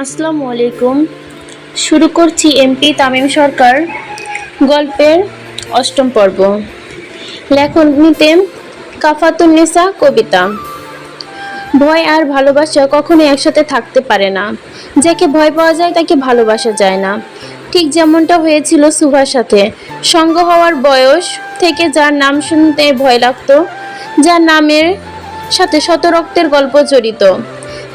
আসসালামু আলাইকুম। শুরু করছি এমপি তামিম সরকার গল্পের অষ্টম পর্ব। লেখনীতে কাফাতুন্নেসা কবিতা। ভয় আর ভালোবাসা কখনো একসাথে থাকতে পারে না। যাকে ভয় পাওয়া যায় তাকে ভালোবাসা যায় না। ঠিক যেমনটা হয়েছিল সুভার সাথে। সঙ্গ হওয়ার বয়স থেকে যার নাম শুনতে ভয় লাগতো, যার নামের সাথে শত রক্তের গল্প জড়িত।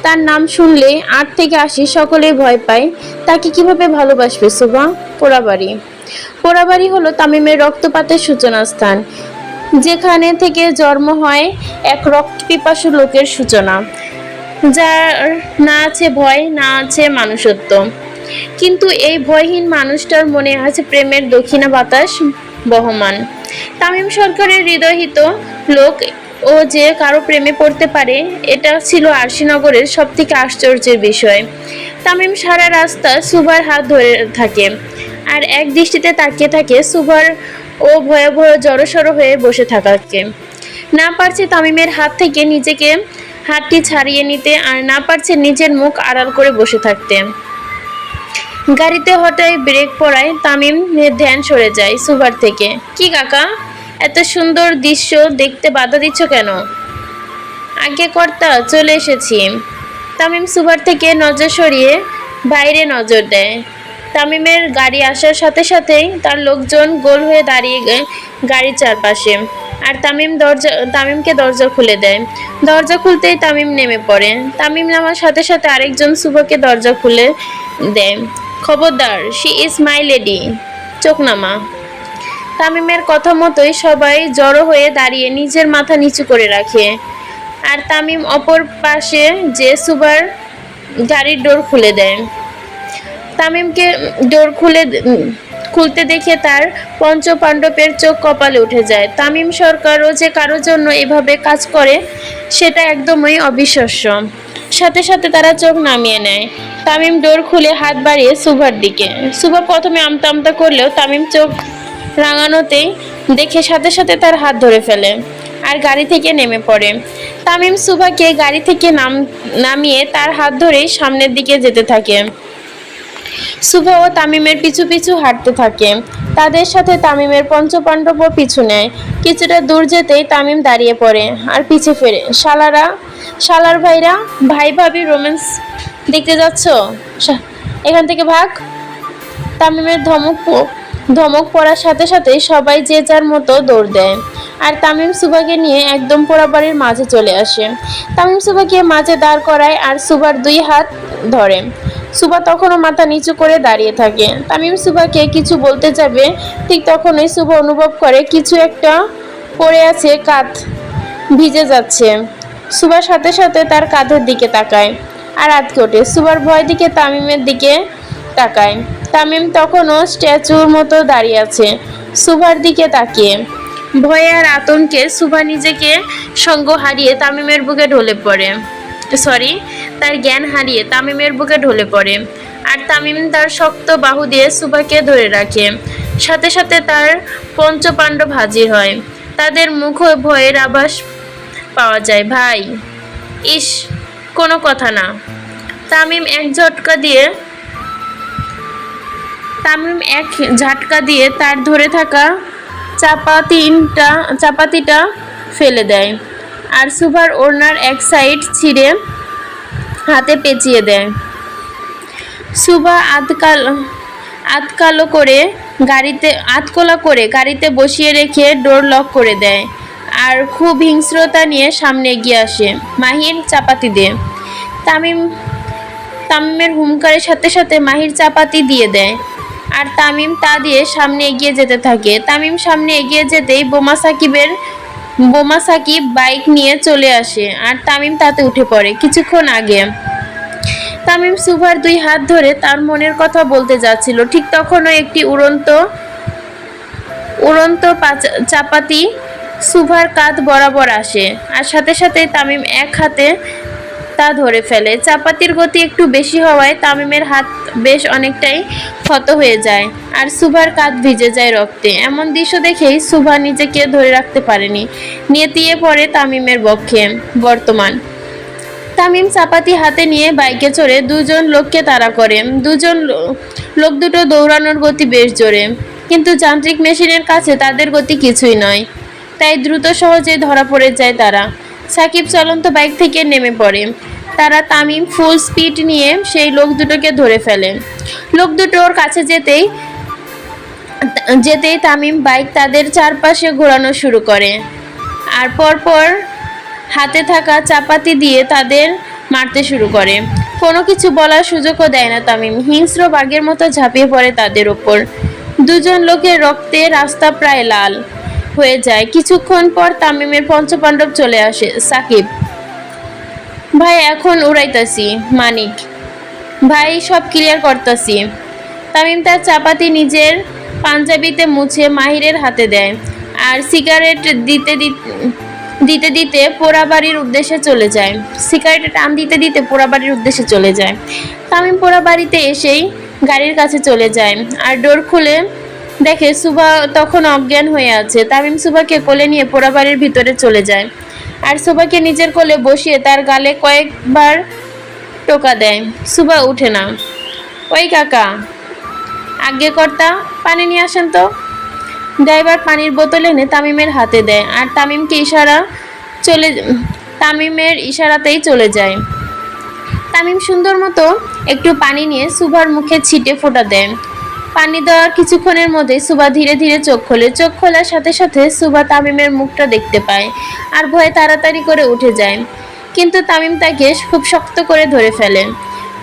তার নাম শুনলে আট থেকে আশি সকলেই ভয় পায়। তাকে কীভাবে ভালোবাসবে সুভা? পোড়াবাড়ি। পোড়াবাড়ি হলো তামিমের রক্তপাতের সূচনা স্থান যেখানে থেকে জন্ম হয় এক রক্ত পিপাসু লোকের সূচনা। যার না আছে ভয়, না আছে মানুষত্ব। কিন্তু এই ভয়হীন মানুষটার মনে আছে প্রেমের দক্ষিণা বাতাস বহমান। তামিম সরকারের হৃদয়হিত লোক ও যে কারও প্রেমে পড়তে পারে, এটা ছিল আরশিনগরের সব থেকে আশ্চর্যের বিষয়। তামিম সারা রাস্তা সুভার হাত ধরে থাকে আর এক দৃষ্টিতে তাকিয়ে থাকে সুভার ও ভয়াবহ জড়সড় হয়ে বসে থাকাকে। না পারছে তামিমের হাত থেকে নিজেকে হাতটি ছাড়িয়ে নিতে আর না পারছে নিজের মুখ আড়াল করে বসে থাকতে। গাড়িতে হঠাৎ ব্রেক পড়ায় তামিমের ধ্যান সরে যায় সুভার থেকে। কি কাকা? এত সুন্দর দৃশ্য দেখতে বাধা দিচ্ছ কেন? আগে কর্তা চলে এসেছি। তামিম সুভার থেকে নজর সরিয়ে বাইরে নজর দেয়। তামিমের গাড়ি আসার সাথে সাথেই তার লোকজন গোল হয়ে দাঁড়িয়ে গাড়ির চারপাশে। আর তামিম দরজা তামিমকে দরজা খুলে দেয়। দরজা খুলতেই তামিম নেমে পড়ে। তামিম নামার সাথে সাথে আরেকজন শুভকে দরজা খুলে দেয়। খবরদার শি ইজ মাই লেডি চোখ নামা তামিমের কথা মতোই সবাই জড়ো হয়ে দাঁড়িয়ে নিজের মাথা নিচু করে রাখে। আর তামিম অপর পাশে যে সুবার গাড়ির ডোর খুলে দেয়। তামিমকে ডোর খুলে খুলতে দেখে তার পঞ্চ পাণ্ডবের চোখ কপালে উঠে যায়। তামিম সরকারও যে কারোর জন্য এভাবে কাজ করে, সেটা একদমই অবিশ্বাস্য। সাথে সাথে তারা চোখ নামিয়ে নেয়। তামিম ডোর খুলে হাত বাড়িয়ে সুভার দিকে। সুভা প্রথমে আমতা আমতা করলেও তামিম চোখ রাঙানোতেই দেখে সাথে সাথে তার হাত ধরে ফেলে আর গাড়ি থেকে নেমে পড়ে। তামিম সুভাকে গাড়ি থেকে নাম, নামিয়ে তার হাত ধরেই সামনের দিকে যেতে থাকে। সুভা ও তামিমের পিছু পিছু হাঁটতে থাকে। তাদের সাথে তামিমের পঞ্চপাণ্ডবও পিছু নেয়। কিছুটা দূর যেতেই তামিম দাঁড়িয়ে পড়ে আর পিছে ফেরে। শালারা, শালার ভাইরা, ভাই ভাবি রোম্যান্স দেখতে যাচ্ছ? এখান থেকে ভাগ। তামিমের ধমক ধমক পড়ার সাথে সাথে সবাই যে যার মতো দৌড় দেয়। আর তামিম সুবাকে নিয়ে একদম পোড়াবাড়ির মাঝে চলে আসে। তামিম সুবাকে মাঝে দাঁড় করায় আর সুবার দুই হাত ধরে। সুবা তখনও মাথা নিচু করে দাঁড়িয়ে থাকে। তামিম সুবাকে কিছু বলতে যাবে, ঠিক তখনই সুবা অনুভব করে কিছু একটা পড়ে আছে কাত ভিজে যাচ্ছে। সুবার সাথে সাথে তার কাঁধের দিকে তাকায় আর আতকে ওঠে। সুবার ভয় দিকে তামিমের দিকে তাকায়। তামিম তখনও স্ট্যাচুর মতো দাঁড়িয়ে আছে। সুভার দিকে তাকিয়ে। ভয়ে আর আতঙ্কে সুভা নিজেকে সঙ্গ হারিয়ে তামিমের বুকে ঢলে পড়ে। সরি, তার জ্ঞান হারিয়ে তামিমের বুকে ঢলে পড়ে। আর তামিম তার শক্ত বাহু দিয়ে সুভাকে ধরে রাখে। সাথে সাথে তার পঞ্চপাণ্ডব হাজির হয়। তাদের মুখ ভয়ের আভাস পাওয়া যায়, ভাই, ইস, কোনো কথা না। তামিম এক ঝটকা দিয়ে তামিম এক ঝাটকা দিয়ে তার ধরে থাকা চাপাতিনটা, চাপাতিটা ফেলে দেয় আর সুভার ওড়নার এক সাইড ছিঁড়ে হাতে পেঁচিয়ে দেয়। সুভা আতকাল, আতকালো করে গাড়িতে, আতকলা করে গাড়িতে বসিয়ে রেখে ডোর লক করে দেয় আর খুব হিংস্রতা নিয়ে সামনে এগিয়ে আসে মাহির চাপাতি দিয়ে। তামিম, তামিমের হুমকারের সাথে সাথে মাহির চাপাতি দিয়ে দেয়। আর তামিম তা দিয়ে সামনে এগিয়ে যেতে থাকে। তামিম সামনে এগিয়ে যেতেই বোমা সাকিবের, বোমা সাকিব বাইক নিয়ে চলে আসে আর তামিম তাতে উঠে পড়ে কিছুক্ষণ আগে। তামিম সুভার দুই হাত ধরে তার মনের কথা বলতে যাচ্ছিল। ঠিক তখনও একটি উড়ন্ত উড়ন্ত চাপাতি সুভার কাঁধ বরাবর আসে আর সাথে সাথে তামিম এক হাতে তা ধরে ফেলে। চাপাতির গতি একটু বেশি হওয়ায় তামিমের হাত বেশ অনেকটাই ক্ষত হয়ে যায় আর সুভার কাঁধ ভিজে যায় রক্তে। এমন দৃশ্য দেখেই সুভা নিজেকে ধরে রাখতে পারেনি। নেতিয়ে পড়ে তামিমের বক্ষে। বর্তমান। তামিম চাপাতি হাতে নিয়ে বাইকে চড়ে দুজন লোককে তাড়া করে। দুজন লোক দুটো দৌড়ানোর গতি বেশ জোরে। কিন্তু যান্ত্রিক মেশিনের কাছে তাদের গতি কিছুই নয়। তাই দ্রুত সহজে ধরা পড়ে যায় তারা। সাকিব চলন্ত বাইক থেকে নেমে পড়ে। তারা তামিম ফুল স্পিড নিয়ে সেই লোক দুটোকে ধরে ফেলে। লোক দুটোর কাছে যেতেই যেতেই তামিম বাইক তাদের চারপাশে ঘোরানো শুরু করে। আর পরপর হাতে থাকা চাপাতি দিয়ে তাদের মারতে শুরু করে। কোনো কিছু বলার সুযোগও দেয় না তামিম। হিংস্র বাঘের মতো ঝাঁপিয়ে পড়ে তাদের ওপর। দুজন লোকের রক্তে রাস্তা প্রায় লাল। হয়ে যায়। কিছুক্ষণ পর তামিমের পঞ্চপাণ্ডব চলে আসে, সাকিব। ভাই, এখন উড়াইতাছি, মানিক। ভাই, সব ক্লিয়ার করতাছি। তামিম তার চাপাতি নিজের পাঞ্জাবিতে মুছে মাহিরের হাতে দেয় আর সিগারেট দিতে দিতে দিতে পোড়াবাড়ির উদ্দেশ্যে চলে যায়। সিগারেটে টান দিতে দিতে পোড়াবাড়ির উদ্দেশ্যে চলে যায়। তামিম পোড়াবাড়িতে এসেই গাড়ির কাছে চলে যায় আর ডোর খুলে দেখে সুভা তখন অজ্ঞান হয়ে আছে। তামিম সুভাকে কোলে নিয়ে পোড়াবাড়ির ভিতরে চলে যায়। আর সুভাকে নিজের কোলে বসিয়ে তার গালে কয়েকবার টোকা দেয়। সুভা উঠে না। ওই কাকা আজ্ঞে কর্তা পানি নিয়ে আসেন তো? ড্রাইভার পানির বোতল এনে তামিমের হাতে দেয়। আর তামিমকে ইশারা চলে, তামিমের ইশারাতেই চলে যায়। তামিম সুন্দর মতো একটু পানি নিয়ে সুভার মুখে ছিটে ফোটা দেয়। পানি দেওয়ার কিছুক্ষণের মধ্যে সুভা ধীরে ধীরে চোখ খোলে। চোখ খোলার সাথে সাথে সুভা তামিমের মুখটা দেখতে পায় আর ভয়ে তাড়াতাড়ি করে উঠে যায়। কিন্তু তামিম তাকে খুব শক্ত করে ধরে ফেলে।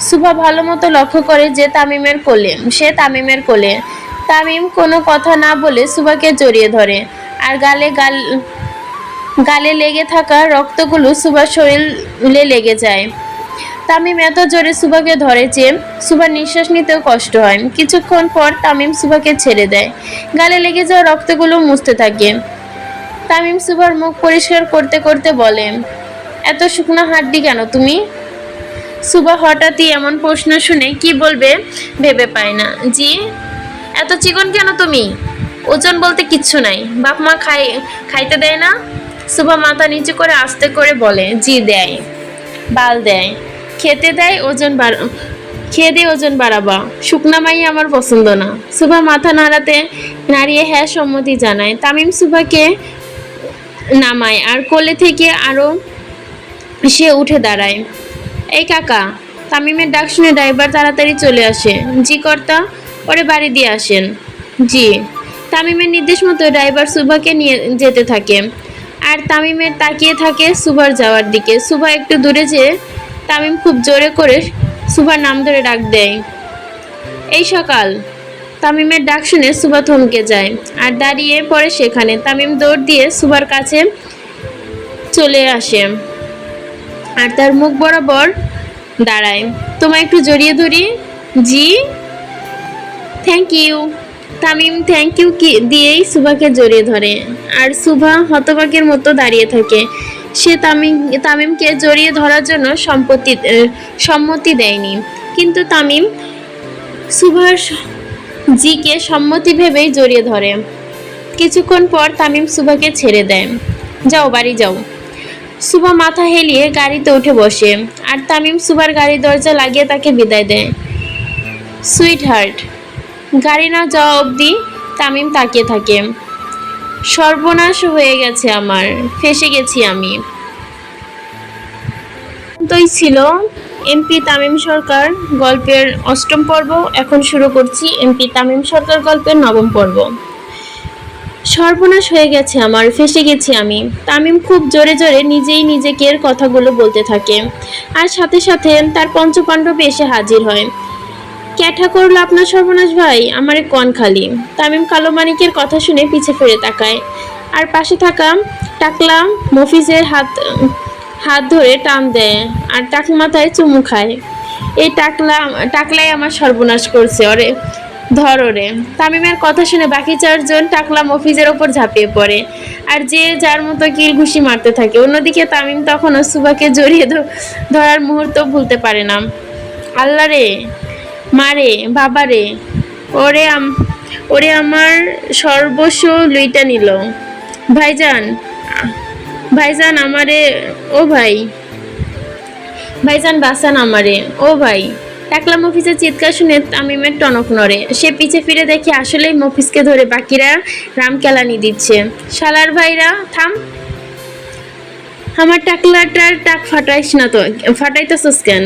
সুভা ভালো মতো লক্ষ্য করে যে তামিমের কোলে, সে তামিমের কোলে। তামিম কোনো কথা না বলে সুভাকে জড়িয়ে ধরে আর গালে গাল গালে লেগে থাকা রক্তগুলো সুভার শরীরে লেগে যায়। তামিম এত জোরে সুভাকে ধরে যে সুভার নিঃশ্বাস নিতেও কষ্ট হয়। কিছুক্ষণ পর তামিম সুভাকে ছেড়ে দেয়। গালে লেগে যাওয়া রক্তগুলো মুছতে থাকে। তামিম সুভার মুখ পরিষ্কার করতে করতে বলে, এত শুকনো হাড্ডি কেন তুমি? সুভা হঠাৎই এমন প্রশ্ন শুনে কি বলবে ভেবে পায় না। জি, এত চিকন কেন তুমি? ওজন বলতে কিচ্ছু নাই। বাপ মা খাই, খাইতে দেয় না? সুভা মাথা নিচু করে আস্তে করে বলে, জি দেয়। বাল দেয়। খেতে দেয়, ওজন বাড়া খেয়ে দিয়ে ওজন বাড়াবা। শুকনা মাই আমার পছন্দ না। সুভা মাথা নাড়াতে, নাড়িয়ে হ্যাঁ সম্মতি জানায়। তামিম সুভাকে নামায় আর কোলে থেকে আরও সে উঠে দাঁড়ায়। এই কাকা। তামিমের ডাক শুনে ড্রাইভার তাড়াতাড়ি চলে আসে। জি কর্তা ওরে বাড়ি দিয়ে আসেন। জি। তামিমের নির্দেশ মতো ড্রাইভার সুভাকে নিয়ে যেতে থাকে। আর তামিমের তাকিয়ে থাকে সুভার যাওয়ার দিকে। সুভা একটু দূরে যেয়ে তামিম খুব জোরে করে সুভার নাম ধরে ডাক দেয়। এই সকাল, তামিমের ডাক শুনে সুভা থমকে যায় আর দাঁড়িয়ে পড়ে সেখানে। তামিম দৌড় দিয়ে সুভার কাছে চলে আসে আর তার মুখ বরাবর দাঁড়ায়। তোমায় একটু জড়িয়ে ধরি? জি। Thank you Tamim thank you কি দিয়েই সুভাকে জড়িয়ে ধরে। আর সুভা হতবাকের মতো দাঁড়িয়ে থাকে। সে তামিম তামিমকে জড়িয়ে ধরার জন্য সম্পত্তি সম্মতি দেয়নি। কিন্তু তামিম সুভার স- জিকে সম্মতি ভেবেই জড়িয়ে ধরে। কিছুক্ষণ পর তামিম সুভাকে ছেড়ে দেয়। যাও, বাড়ি যাও। সুভা মাথা হেলিয়ে গাড়িতে উঠে বসে, আর তামিম সুভার গাড়ি দরজা লাগিয়ে তাকে বিদায় দেয়। সুইট হার্ট গাড়ি না যাওয়া অবধি তামিম তাকিয়ে থাকে। সর্বনাশ হয়ে গেছে আমার। ফেসে গেছি আমি। তোই ছিল এমপি তামিম সরকার গল্পের অষ্টম পর্ব। এখন শুরু করছি এমপি তামিম সরকার গল্পের নবম পর্ব। সর্বনাশ হয়ে গেছে আমার, ফেসে গেছি আমি। তামিম খুব জোরে জোরে নিজেই নিজেকে কথাগুলো বলতে থাকে। আর সাথে সাথে তার পঞ্চপাণ্ডব এসে হাজির হয়। ক্যাঠা করল আপনার সর্বনাশ ভাই? আমারে কন খালি। তামিম কালো মানিকের কথা শুনে পিছে ফিরে তাকায়। আর পাশে থাকা টাকলা মফিজের হাত হাত ধরে টান দেয় আর টাক মাথায় চুমু খায়। এই টাকলা, টাকলাই আমার সর্বনাশ করছে ওরে। ধর ওরে। তামিমের কথা শুনে বাকি চারজন টাকলা মফিজের ওপর ঝাঁপিয়ে পড়ে। আর যে যার মতো কিল ঘুষি মারতে থাকে। অন্যদিকে তামিম তখনও সুবাকে জড়িয়ে ধরার মুহূর্ত ভুলতে পারে না। আল্লাহ রে! মারে বাবারে ওরে ওরে আমার সর্বস্ব লুইটা নিল। ভাইজান ভাইজান আমারে, ও ভাই। ভাইজান বাসান আমারে। ও ভাই টাকলা মফিসের চিৎকার শুনে তামিমের টনক নড়ে। সে পিছে ফিরে দেখে আসলেই মফিসকে ধরে বাকিরা রামকেলানি দিচ্ছে। শালার ভাইরা, থাম। আমার টাকলাটার টাক ফাটাইস না তো, ফাটাইতেছস কেন?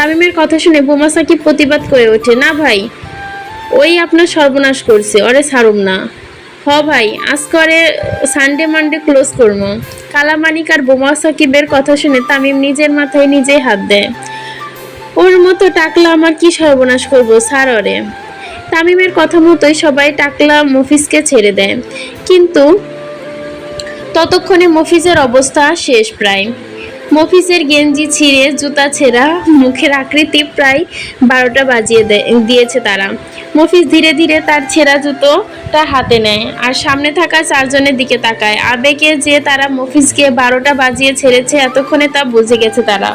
তামিমের কথা শুনে বোমা সাকিব প্রতিবাদ করে ওঠে, না ভাই, ওই আপনার সর্বনাশ করছে, ওরে ছাড়ুম না। হ ভাই, আজ করে সানডে মানডে ক্লোজ করব কালামানিক আর বোমা সাকিবের কথা শুনে তামিম নিজের মাথায় নিজেই হাত দেয়। ওর মতো টাকলা আমার কি সর্বনাশ করব স্যার ওরে। তামিমের কথা মতোই সবাই টাকলা মফিজকে ছেড়ে দেয়। কিন্তু ততক্ষণে মফিজের অবস্থা শেষ প্রায়। মফিজের গেঞ্জি ছিঁড়ে জুতা ছেঁড়া মুখের আকৃতি প্রায় বারোটা বাজিয়ে দিয়েছে তারা। মফিজ ধীরে ধীরে তার ছেঁড়া জুতোটা হাতে নেয় আর সামনে থাকা চারজনের দিকে তাকায়। আবেগে যে তারা মফিজকে বারোটা বাজিয়ে ছেড়েছে এতক্ষণে তা বুঝে গেছে তারা।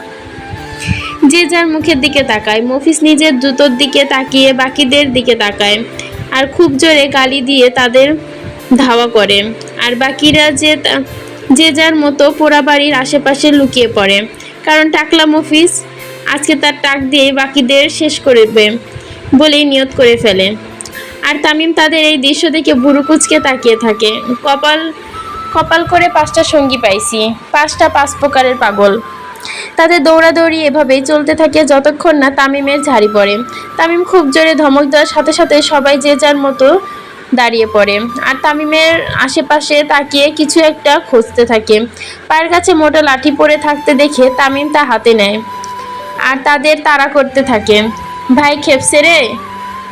যে যার মুখের দিকে তাকায়। মফিস নিজের জুতোর দিকে তাকিয়ে বাকিদের দিকে তাকায় আর খুব জোরে গালি দিয়ে তাদের ধাওয়া করে। আর বাকিরা যে যে যার মতো পোড়া বাড়ির আশেপাশে লুকিয়ে পড়ে। কারণ টাকলা মফিস আজকে তার টাক দিয়ে বাকিদের শেষ করবে বলেই নিয়ত করে ফেলে। আর তামিম তাদের এই দৃশ্য দেখে বুড়ো কুচকে তাকিয়ে থাকে। কপাল কপাল করে পাঁচটা সঙ্গী পাইছি, পাঁচটা পাঁচ প্রকারের পাগল। তাদের দৌড়াদৌড়ি এভাবেই চলতে থাকে যতক্ষণ না তামিমের ঝাড়ি পড়ে। তামিম খুব জোরে ধমক দেওয়ার সাথে সাথে সবাই যে যার মতো দাঁড়িয়ে পড়ে। আর তামিমের আশেপাশে তাকিয়ে কিছু একটা খুঁজতে থাকে। পায়ের কাছে মোটা লাঠি পড়ে থাকতে দেখে তামিম তা হাতে নেয়। আর তাদের তাড়া করতে থাকে। ভাই খেপসে রে?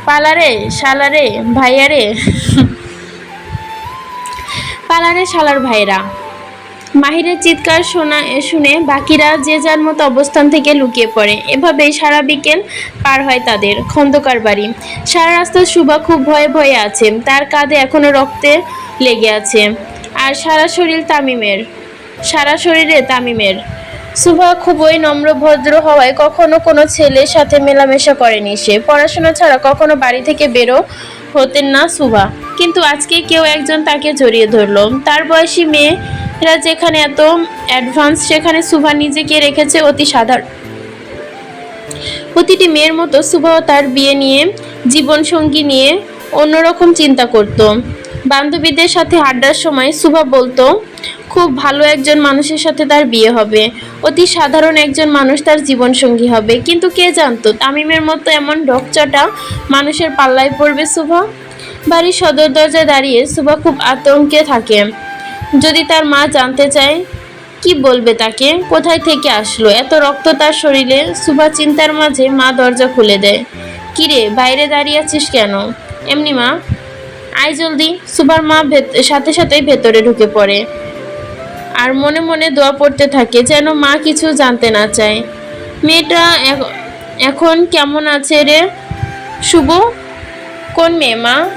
পালারে শালারে ভাইয়ারে পালারে শালার ভাইরা মাহিরের চিৎকার শোনা, শুনে বাকিরা যে যার মতো অবস্থান থেকে লুকিয়ে পড়ে। এভাবেই সারা বিকেল পার হয় তাদের, খন্দকার বাড়ি। সারা রাস্তা শুভা খুব ভয়ে ভয়ে আছে, তার কাঁধে এখনও রক্তে লেগে আছে। আর সারা শরীর তামিমের, সারা শরীরে তামিমের। সুভা খুবই নম্র, ভদ্র হওয়ায় কখনো কোনো ছেলের সাথে মেলামেশা করেনি সে। পড়াশোনা ছাড়া কখনো বাড়ি থেকে বেরো হতেন না সুভা। কিন্তু আজকে কেউ একজন তাকে জড়িয়ে ধরল। তার বয়সী মেয়েরা যেখানে এত অ্যাডভান্স সেখানে সুভা নিজেকে রেখেছে অতি সাধারণ। প্রতিটি মেয়ের মতো সুভাও তার বিয়ে নিয়ে, জীবনসঙ্গী নিয়ে অন্যরকম চিন্তা করত। বান্ধবীদের সাথে আড্ডার সময় সুভা বলতো, খুব ভালো একজন মানুষের সাথে তার বিয়ে হবে। অতি সাধারণ একজন মানুষ তার জীবনসঙ্গী হবে। কিন্তু কে জানতো, তামিমের মতো এমন ডকচটা মানুষের পাল্লায় পড়বে সুভা? বাড়ির সদর দরজায় দাঁড়িয়ে সুভা খুব আতঙ্কে থাকে। যদি তার মা জানতে চায়, কি বলবে তাকে? কোথায় থেকে আসলো? এত রক্ত তার শরীরে। সুভা চিন্তার মাঝে মা দরজা খুলে দেয়। কিরে, বাইরে দাঁড়িয়ে আছিস কেন? এমনি মা। আয় জলদি। সুভার মা সাথে সাথেই ভেতরে ঢুকে পড়ে। আর মনে মনে দোয়া পড়তে থাকে যেন মা কিছু জানতে না চায়। মেয়েটা এখ- এখন কেমন আছে রে? শুভ? কোন মেয়ে মা?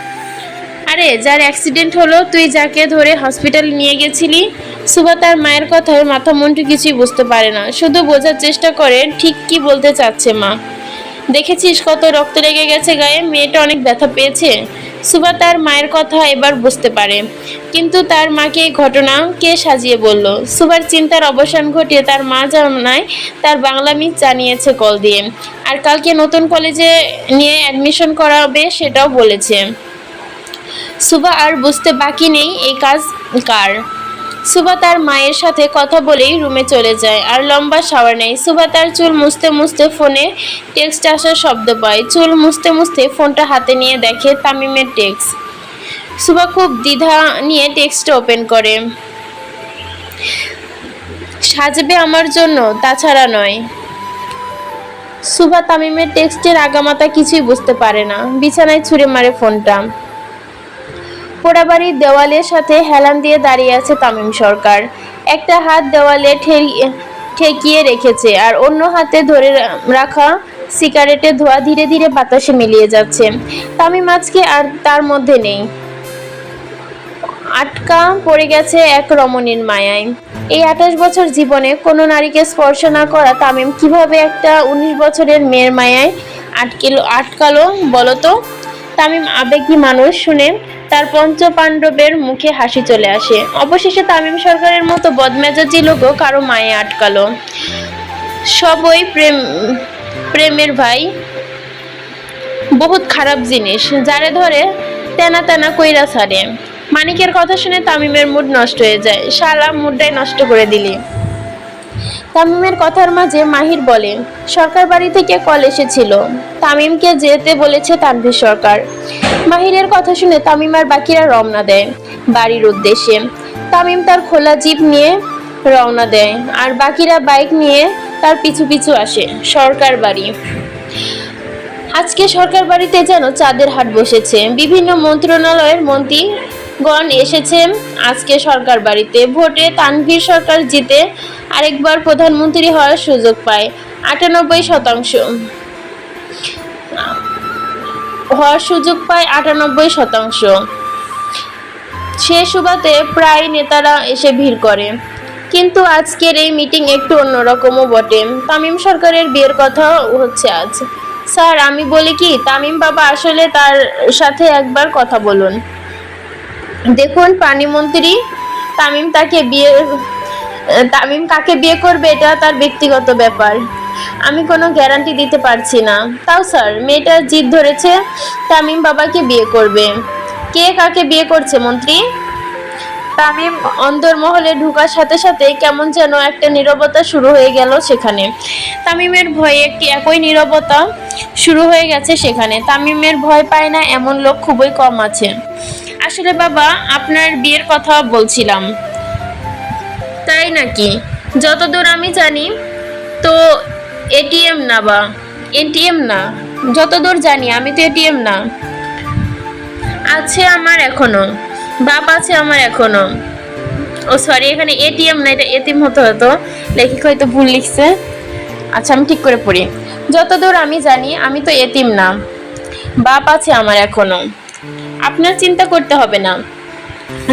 আরে, যার অ্যাক্সিডেন্ট হলো, তুই যাকে ধরে হসপিটালে নিয়ে গেছিলি, সুভা তার মায়ের কথায় মাথা মন্টু কিছুই বুঝতে পারে না। শুধু বোঝার চেষ্টা করে, ঠিক কি বলতে চাচ্ছে মা। দেখেছিস কত রক্ত লেগে গেছে গায়ে? মেয়েটা অনেক ব্যথা পেয়েছে। সুভা তার মায়ের কথা এবার বুঝতে পারে। কিন্তু তার মাকে এই ঘটনা কে সাজিয়ে বলল? সুভার চিন্তার অবসান ঘটিয়ে তার মা জানায়, তার বাংলা মিস জানিয়েছে কল দিয়ে। আর কালকে নতুন কলেজে নিয়ে অ্যাডমিশন করাবে সেটাও বলেছে। সুভা আর বুঝতে বাকি নেই, এই কাজ কার? সুভা তার মায়ের সাথে কথা বলেই রুমে চলে যায়, আর লম্বা শাওয়ার নেয়। সুভা তার চুল মুছতে মুছতে ফোনে টেক্সট আসার শব্দ পায়। চুল মুছতে মুছতে ফোনটা হাতে নিয়ে দেখে তামিমের টেক্সট সুভা খুব দ্বিধা নিয়ে টেক্সট ওপেন করে। সাজবে আমার জন্য, তাছাড়া নয়। সুভা তামিমের টেক্সটের আগামাতা কিছুই বুঝতে পারে না। বিছানায় ছুঁড়ে মারে ফোনটা। পোড়াবাড়ির দেওয়ালের সাথে হেলান দিয়ে দাঁড়িয়ে আছে তামিম সরকার। একটা হাত দেওয়ালে ঠেকিয়ে রেখেছে আর অন্য হাতে ধরে রাখা সিগারেটের ধোঁয়া ধীরে ধীরে বাতাসে মিলিয়ে যাচ্ছে। তামিম আজকে আর তার মধ্যে নেই। আটকা পড়ে গেছে এক রমণীর মায়ায়। এই আঠাশ বছর জীবনে কোনো নারীকে স্পর্শ না করা তামিম কীভাবে একটা উনিশ বছরের মেয়ের মায়ায় আটকেলো, আটকালো বলতো? তামিম, আবেগী মানুষ শুনে তার পঞ্চ পাণ্ডবের মুখে হাসি চলে আসে। অবশেষে তামিম সরকারের মতো বদমেজাজি লোকও কারও মায়ে আটকালো। সবই প্রেম, প্রেমের ভাই। বহুত খারাপ জিনিস, যারে ধরে তেনা তেনা কইরা ছাড়ে। মানিকের কথা শুনে তামিমের মুড নষ্ট হয়ে যায়। শালা মুডটাই নষ্ট করে দিলি। তামিমের কথার মাঝে মাহির বলে, সরকার বাড়ি থেকে কল এসেছিল। তামিমকে যেতে বলেছে তানভীর সরকার। মাহিরের কথা শুনে তামিম আর বাকিরা রওনা দেয় বাড়ির উদ্দেশ্যে। তামিম তার খোলা জিপ নিয়ে রওনা দেয় আর বাকিরা বাইক নিয়ে তার পিছু পিছু আসে, সরকার বাড়ি। আজকে সরকার বাড়িতে যেন চাঁদের হাট বসেছে। বিভিন্ন মন্ত্রণালয়ের মন্ত্রীগণ এসেছে আজকে সরকার বাড়িতে। ভোটে তানভীর সরকার জিতে আরেকবার প্রধানমন্ত্রী হওয়ার সুযোগ পায়, আটানব্বই শতাংশ। হওয়ার সুযোগ পায় আটানব্বই শতাংশ। সে সুবাদে প্রায় নেতারা এসে ভিড় করে। কিন্তু আজকের এই মিটিং একটু অন্যরকমও বটে। তামিম সরকারের বিয়ের কথা হচ্ছে আজ। স্যার, আমি বলি কি, তামিম বাবা আসলে তার সাথে একবার কথা বলুন। দেখুন পানিমন্ত্রী তামিম তাকে বিয়ে তামিম কাকে বিয়ে করবে, এটা তার ব্যক্তিগত ব্যাপার। আমি কোনো গ্যারান্টি দিতে পারছি না। তাও স্যার মেয়েটা জিদ ধরেছে, তামিম বাবাকে বিয়ে করবে। কে কাকে বিয়ে করছে, মন্ত্রী? তামিম অন্দরমহলে ঢোকার সাথে সাথে কেমন যেন একটা নীরবতা শুরু হয়ে গেল সেখানে। তামিমের ভয়ে একটি একই নীরবতা শুরু হয়ে গেছে সেখানে। তামিমের ভয় পায় না, এমন লোক খুবই কম আছে। আসলে বাবা, আপনার বিয়ের কথা বলছিলাম। তাই নাকি? যতদূর আমি জানি, তো এটিএম না বা এটিএম না। যতদূর জানি, আমি তো এটিএম না। আছে আমার এখনও। বাপ আছে আমার এখনও। ও সরি, এখানে এটিএম না, এটা এটিএম হতে হতো। লেখিক হয়তো ভুল লিখছে। আচ্ছা আমি ঠিক করে পড়ি। যতদূর আমি জানি, আমি তো এতিম না। বাপ আছে আমার এখনও। আপনার চিন্তা করতে হবে না।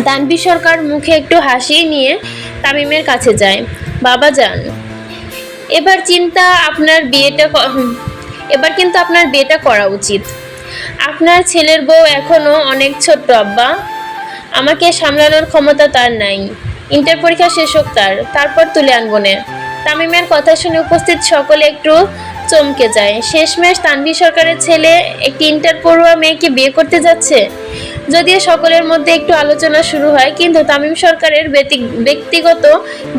তানভীর সরকার মুখে একটু হাসি নিয়ে তামিমের কাছে যায়। বাবা যান। এবার চিন্তা আপনার বিয়েটা এবার কিন্তু আপনার বিয়েটা করা উচিত। আপনার ছেলের বউ এখনও অনেক ছোট্ট আব্বা। আমাকে সামলানোর ক্ষমতা তার নাই। ইন্টার পরীক্ষা শেষ হোক তার, তারপর তুলে আনব নে। তামিমের কথা শুনে উপস্থিত সকলে একটু চমকে যায়। শেষমেশ তানভীর সরকারের ছেলে একটি ইন্টার পড়ুয়া মেয়েকে বিয়ে করতে যাচ্ছে। যদিও সকলের মধ্যে একটু আলোচনা শুরু হয়, কিন্তু তামিম সরকারের ব্যক্তিগত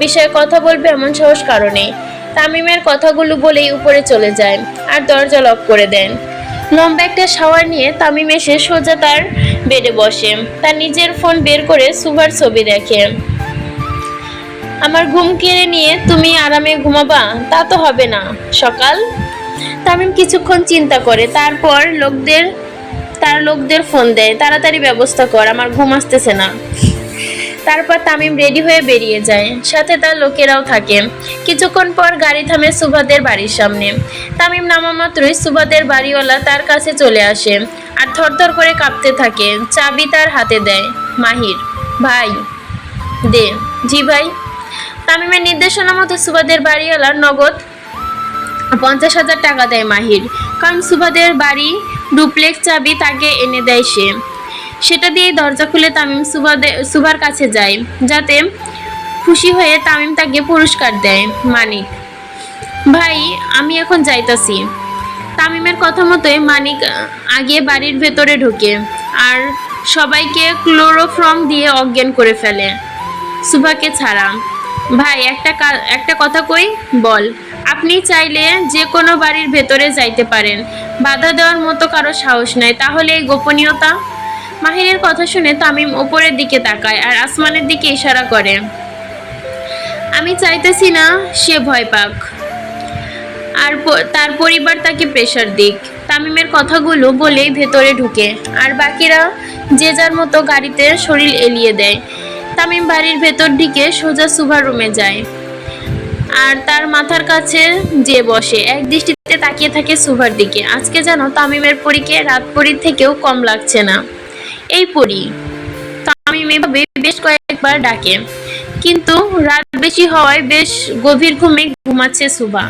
বিষয়ে কথা বলবে এমন সাহস কারণে। তামিমের কথাগুলো বলেই উপরে চলে যায় আর দরজা লক করে দেন। লম্বা একটা শাওয়ার নিয়ে তামিম এসে সোজা তার বেডে বসে। তার নিজের ফোন বের করে সুভার ছবি দেখে। আমার ঘুম কেড়ে নিয়ে তুমি আরামে ঘুমাবা, তা তো হবে না। সকাল? তামিম কিছুক্ষণ চিন্তা করে, তারপর লোকদের, তার লোকদের ফোন দেয়, তাড়াতাড়ি ব্যবস্থা কর, আমার ঘুম আসতেছে না। তারপর তামিম রেডি হয়ে বেরিয়ে যায়, সাথে তার লোকেরাও থাকে। কিছুক্ষণ পর গাড়ি থামে সুভাদের বাড়ির সামনে। তামিম নামা মাত্রই সুভাদের বাড়িওয়ালা তার কাছে চলে আসে আর থরথর করে কাঁপতে থাকে। চাবি তার হাতে দেয়। মাহির, ভাই, দে। জি ভাই তামিমের নির্দেশনা মতো সুভাদের বাড়িওয়ালার নগদ পঞ্চাশ হাজার টাকা দেয় মাহির। কারণ সুবাদের বাড়ি ডুপ্লেক্স চাবি তাকে এনে দেয় সে। সেটা দিয়ে দরজা খুলে তামিম সুবাদে সুভার কাছে যায়, যাতে খুশি হয়ে তামিম তাকে পুরস্কার দেয়। মানিক, ভাই, আমি এখন যাইতাছি। তামিমের কথা মতোই মানিক আগে বাড়ির ভেতরে ঢোকে আর সবাইকে ক্লোরোফর্ম দিয়ে অজ্ঞান করে ফেলে। সুভাকে ছাড়া ভাই, একটা একটা কথা কই? বল। আপনি চাইলে যে কোনো বাড়ির ভেতরে যাইতে পারেন। বাধা দেওয়ার মতো কারও সাহস নাই। তাহলে এই গোপনীয়তা? মাহিরের কথা শুনে তামিম ওপরের দিকে তাকায় আর আসমানের দিকে ইশারা করে। আমি চাইতেছি না সে ভয় পাক। আর তার পরিবার তাকে প্রেশার দিক। তামিমের কথাগুলো বলেই ভেতরে ঢুকে। আর বাকিরা যে যার মতো গাড়িতে শরীর এলিয়ে দেয়। তামিম বাড়ির ভেতর দিকে সোজা সুভার রুমে যায়। আর তার মাথার কাছে যে বসে, এক দৃষ্টিতে তাকিয়ে থাকে সুভার দিকে। আজকে যেন তামিমের পরীকে রাত পরীর থেকেও কম লাগছে না। এই পরী, তামিম এভাবে বেশ কয়েকবার ডাকে। কিন্তু রাত বেশি হওয়ায় বেশ গভীর ঘুমে ঘুমাচ্ছে সুভা।